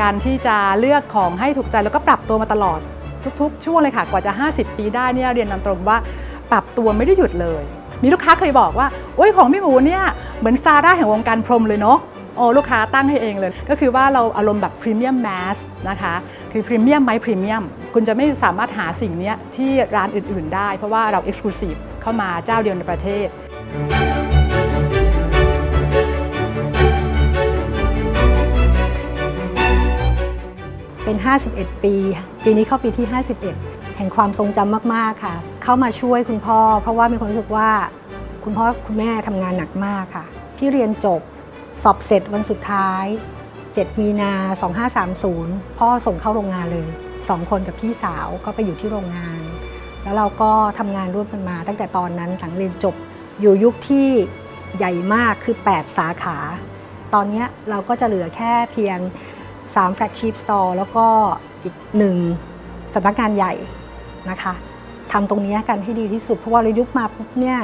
การที่จะเลือกของให้ถูกใจแล้วก็ปรับตัวมาตลอดทุก ๆ ช่วงเลยค่ะกว่าจะ 50 ปีได้เนี่ยเรียนตามตรงว่าปรับตัวไม่ได้หยุดเลย มีลูกค้าเคยบอกว่าโอ้ยของพี่หมูเนี่ยเหมือนซาร่าแห่งวงการพรมเลยเนาะโอ้ลูกค้าตั้งให้เองเลย ก็คือว่าเราอารมณ์แบบพรีเมียมแมสนะคะ คือพรีเมียมไหมพรีเมียม คุณจะไม่สามารถหาสิ่งนี้ที่ร้านอื่น ๆ ได้ เพราะว่าเราเอ็กซ์คลูซีฟเข้ามาเจ้าเดียวในประเทศ เป็น 51 ปี ปีนี้เข้าปีที่ 51 แห่งความทรงจำมากๆค่ะ เข้ามาช่วยคุณพ่อ เพราะว่ามีความรู้สึกว่าคุณพ่อคุณแม่ทำงานหนักมากค่ะที่เรียนจบสอบเสร็จวันสุดท้าย 7 มีนา 2530 พ่อส่งเข้าโรงงานเลย2คนกับพี่สาวก็ไปอยู่ที่โรงงาน แล้วเราก็ทำงานร่วมกันมา ตั้งแต่ตอนนั้นหลังเรียนจบอยู่ยุคที่ใหญ่มากคือ 8 สาขา ตอนนี้เราก็จะเหลือแค่เพียง 3 flagship store แล้วก็อีกหนึ่งสำนักงานใหญ่นะคะทำตรงนี้กันให้ดีที่สุด เพราะว่าเรายุคมาปุ๊บเนี่ย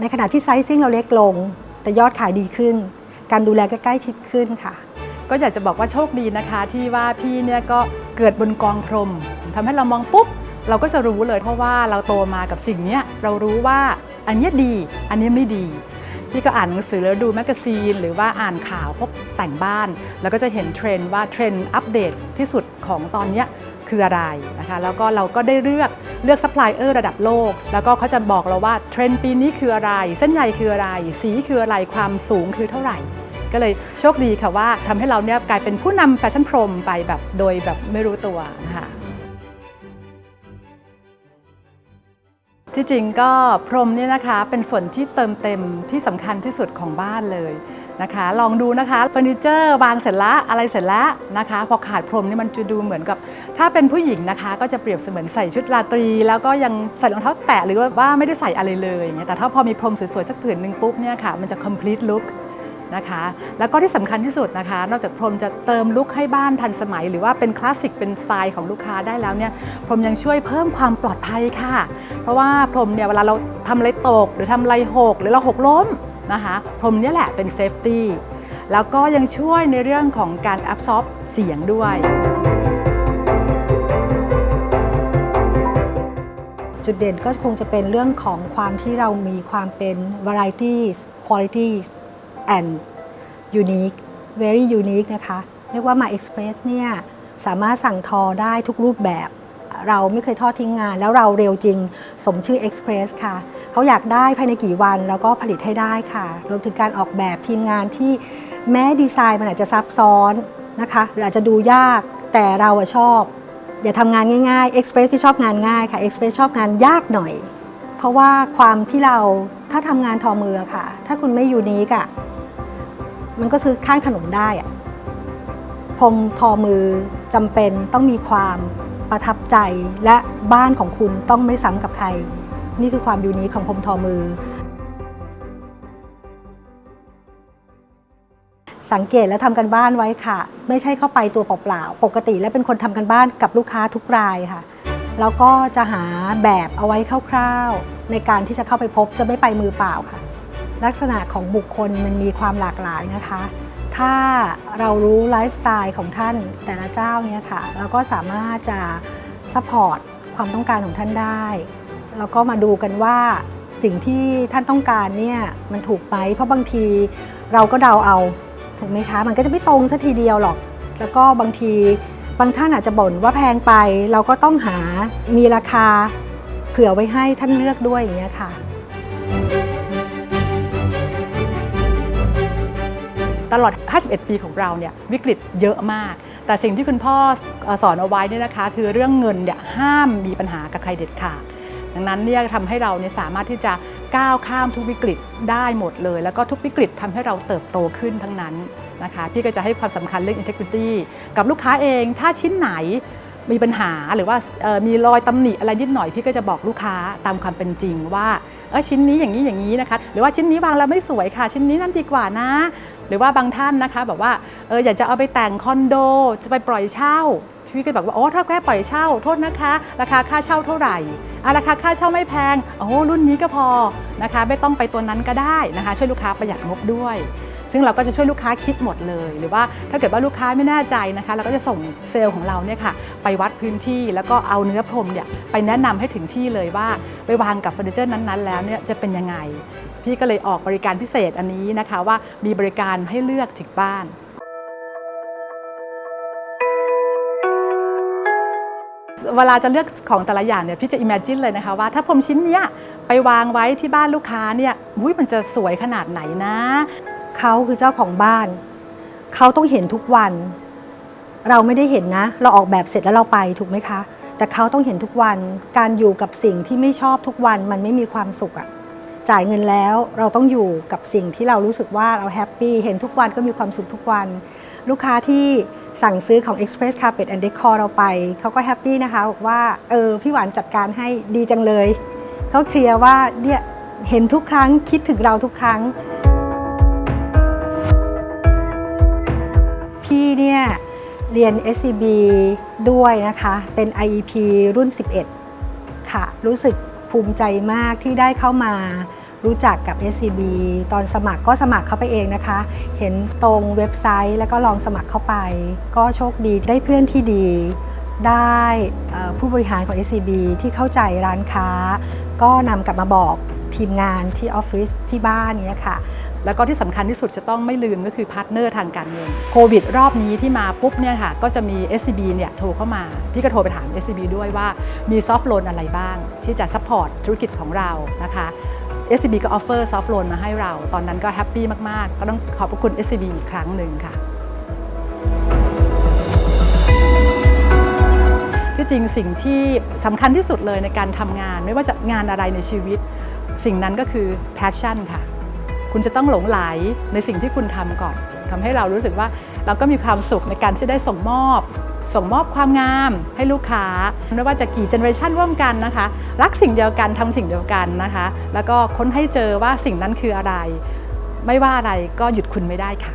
ในขณะที่ไซซิ่งเราเล็กลง แต่ยอดขายดีขึ้น การดูแลก็ใกล้ชิดขึ้นค่ะ ก็อยากจะบอกว่าโชคดีนะคะ ที่ว่าพี่เนี่ยก็เกิดบนกองพรมทำให้เรามองปุ๊บเราก็จะรู้เลยเพราะว่าเราโตมากับสิ่งนี้เรารู้ว่าอันนี้ดี อันนี้ไม่ดี พี่ก็อ่านหนังสือแล้วดูแมกกาซีน หรือว่าอ่านข่าวพวกแต่งบ้าน แล้วก็จะเห็นเทรนด์ว่าเทรนด์อัปเดตที่สุดของตอนนี้คืออะไรนะคะแล้วก็เราก็ได้เลือกเลือกซัพพลายเออร์ระดับโลก แล้วก็เขาจะบอกเราว่าเทรนด์ปีนี้คืออะไร เส้นใยคืออะไร สีคืออะไรความสูงคือเท่าไหร่ ก็เลยโชคดีค่ะว่าทำให้เราเนี่ยกลายเป็นผู้นำแฟชั่นพรมไปแบบโดยแบบไม่รู้ตัวนะคะ ที่จริงก็พรมเนี่ยนะคะเป็นส่วนที่เติมเต็มที่สำคัญที่สุดของบ้านเลยนะคะ ลองดูนะคะเฟอร์นิเจอร์วางเสร็จแล้วอะไรเสร็จแล้วนะคะ พอขาดพรมนี่มันจะดูเหมือนกับ ถ้าเป็นผู้หญิงนะคะ ก็จะเปรียบเสมือนใส่ชุดราตรี แล้วก็ยังใส่รองเท้าแตะหรือว่าไม่ได้ใส่อะไรเลยอย่างเงี้ยแต่ถ้าพอมีพรมสวยๆสักผืนหนึ่งปุ๊บเนี่ยค่ะมันจะ complete look นะคะ แล้วก็ที่สำคัญที่สุดนะคะ นอกจากพรมจะเติมลุคให้บ้านทันสมัย หรือว่าเป็นคลาสสิกเป็นสไตล์ของลูกค้าได้แล้วเนี่ยพรมยังช่วยเพิ่มความปลอดภัยค่ะ เพราะว่าพรมเนี่ยเวลาเราทำอะไรตก หรือทำอะไรหก หรือเราหกล้มนะคะพรมเนี่ยแหละเป็นเซฟตี้แล้วก็ยังช่วยในเรื่องของการแอบซอบเสียงด้วยจุดเด่นก็คงจะเป็นเรื่องของความที่เรามีความเป็น varieties qualities and unique very unique นะคะเรียกว่ามา Express เนี่ยสามารถสั่งทอได้ทุกรูปแบบ เราไม่เคยทอดทิ้งงาน แล้วเราเร็วจริงสมชื่อ Express ค่ะ เขาอยากได้ภายในกี่วันแล้วก็ผลิตให้ได้ค่ะ รวมถึงการออกแบบทีมงานที่แม้ดีไซน์มันอาจจะซับซ้อนนะคะหรืออาจจะดูยากแต่เราชอบ อย่าทำงานง่ายๆ Express พี่ชอบงานง่ายค่ะ Express ชอบงานยากหน่อย เพราะว่าความที่เราถ้าทำงานทอมือค่ะ ถ้าคุณไม่ยูนิคอะ มันก็ซื้อข้างถนนได้อะพรมทอมือจำเป็นต้องมีความประทับใจและบ้านของคุณต้องไม่ซ้ำกับใคร นี่คือความยูนิคของพรมทอมือ สังเกตและทำกันบ้านไว้ค่ะ ไม่ใช่เข้าไปตัวเปล่าๆปกติแล้วเป็นคนทำกันบ้านกับลูกค้าทุกรายค่ะแล้วก็จะหาแบบเอาไว้คร่าวๆ ในการที่จะเข้าไปพบจะไม่ไปมือเปล่าค่ะ ลักษณะของบุคคลมันมีความหลากหลายนะคะ ถ้าเรารู้ไลฟ์สไตล์ของท่านแต่ละเจ้าเนี่ยค่ะเราก็สามารถจะซัพพอร์ตความต้องการของท่านได้ แล้วก็มาดูกันว่าสิ่งที่ท่านต้องการเนี่ยมันถูกไหมเพราะบางทีเราก็เดาเอาถูกไหมคะ มันก็จะไม่ตรงสัทีเดียวหรอก แล้วก็บางทีบางท่านอาจจะบ่นว่าแพงไป เราก็ต้องหามีราคาเผื่อไว้ให้ท่านเลือกด้วยอย่างเงี้ยค่ะ ตลอด 51 ปีของเราเนี่ยวิกฤตเยอะมาก แต่สิ่งที่คุณพ่อสอนเอาไว้เนี่ยนะคะ คือเรื่องเงินเนี่ยห้ามมีปัญหากับใครเด็ดขาดดังนั้นเนี่ยทำให้เราเนี่ยสามารถที่จะก้าวข้ามทุกวิกฤตได้หมดเลย แล้วก็ทุกวิกฤตทำให้เราเติบโตขึ้นทั้งนั้นนะคะพี่ก็จะให้ความสำคัญเรื่อง integrity กับลูกค้าเองถ้าชิ้นไหนมีปัญหาหรือว่ามีรอยตำหนิอะไรนิดหน่อยพี่ก็จะบอกลูกค้าตามความเป็นจริงว่าเออชิ้นนี้อย่างนี้อย่างนี้นะคะหรือว่าชิ้นนี้วางแล้วไม่สวยค่ะ ชิ้นนี้นั่นดีกว่านะ รือว่าบางท่านนะคะแบบว่าเอออยากจะเอาไปแต่งคอนโด จะไปปล่อยเช่าพี่ก็บอกว่าโอ้ถ้าแค่ปล่อยเช่าโทษนะคะ ราคาค่าเช่าเท่าไหร่อะราคาค่าเช่าไม่แพงโอ้รุ่นนี้ก็พอนะคะ ไม่ต้องไปตัวนั้นก็ได้นะคะ ช่วยลูกค้าประหยัดงบด้วย ซึ่งเราก็จะช่วยลูกค้าคิดหมดเลย หรือว่าถ้าเกิดว่าลูกค้าไม่แน่ใจนะคะเราก็จะส่งเซลล์ของเราเนี่ยค่ะ ไปวัดพื้นที่แล้วก็เอาเนื้อพรมเนี่ยไปแนะนำให้ถึงที่เลยว่า ไปวางกับเฟอร์นิเจอร์นั้นๆ แล้วเนี่ยจะเป็นยังไง พี่ก็เลยออกบริการพิเศษอันนี้นะคะว่ามีบริการให้เลือกถึงบ้านเวลาจะเลือกของแต่ละอย่างเนี่ยพี่จะ imagine เลยนะคะว่าถ้าพรมชิ้นเนี้ยไปวางไว้ที่บ้านลูกค้าเนี่ยอุ้ยมันจะสวยขนาดไหนนะ เขาคือเจ้าของบ้าน เขาต้องเห็นทุกวัน เราไม่ได้เห็นนะ เราออกแบบเสร็จแล้วเราไปถูกไหมคะ แต่เขาต้องเห็นทุกวัน การอยู่กับสิ่งที่ไม่ชอบทุกวันมันไม่มีความสุขอะ จ่ายเงินแล้วเราต้องอยู่กับสิ่งที่เรารู้สึกว่าเราแฮปปี้เห็นทุกวันก็มีความสุขทุกวัน ลูกค้าที่สั่งซื้อของ Express Carpet and Decor เราไป เขาก็แฮปปี้นะคะบอกว่าเออพี่หวานจัดการให้ดีจังเลย เขาเคลียร์ว่าเนี่ยเห็นทุกครั้งคิดถึงเราทุกครั้ง พี่เนี่ยเรียน SCB ด้วยนะคะ เป็น IEP รุ่น 11 ค่ะ รู้สึก ภูมิใจมากที่ได้เข้ามารู้จักกับ SCB ตอนสมัครก็สมัครเข้าไปเองนะคะ เห็นตรงเว็บไซต์แล้วก็ลองสมัครเข้าไป ก็โชคดีได้เพื่อนที่ดี ได้ผู้บริหารของ SCB ที่เข้าใจร้านค้า ก็นำกลับมาบอกทีมงานที่ออฟฟิศที่บ้านเนี้ยค่ะ แล้วก็ที่สำคัญที่สุดจะต้องไม่ลืมก็คือพาร์ทเนอร์ทางการเงินโควิดรอบนี้ที่มาปุ๊บเนี่ยค่ะก็จะมี SCB เนี่ยโทรเข้ามา พี่ก็โทรไปถาม SCB ด้วยว่ามีซอฟท์โลนอะไรบ้าง ที่จะซัพพอร์ตธุรกิจของเรานะคะ SCB ก็ออฟเฟอร์ซอฟท์โลนมาให้เรา ตอนนั้นก็แฮปปี้มาก ๆ ก็ต้องขอบพระคุณ SCB อีกครั้งหนึ่งค่ะที่จริงสิ่งที่สำคัญที่สุดเลยในการทำงาน ไม่ว่าจะงานอะไรในชีวิต สิ่งนั้นก็คือ passion ค่ะ คุณจะต้องหลงไหลในสิ่งที่คุณทำก่อนทำให้เรารู้สึกว่าเราก็มีความสุขในการที่ได้ส่งมอบ ส่งมอบความงามให้ลูกค้าไม่ว่าจะกี่เจเนอเรชันร่วมกันนะคะ รักสิ่งเดียวกันทำสิ่งเดียวกันนะคะ แล้วก็ค้นให้เจอว่าสิ่งนั้นคืออะไร ไม่ว่าอะไรก็หยุดคุณไม่ได้ค่ะ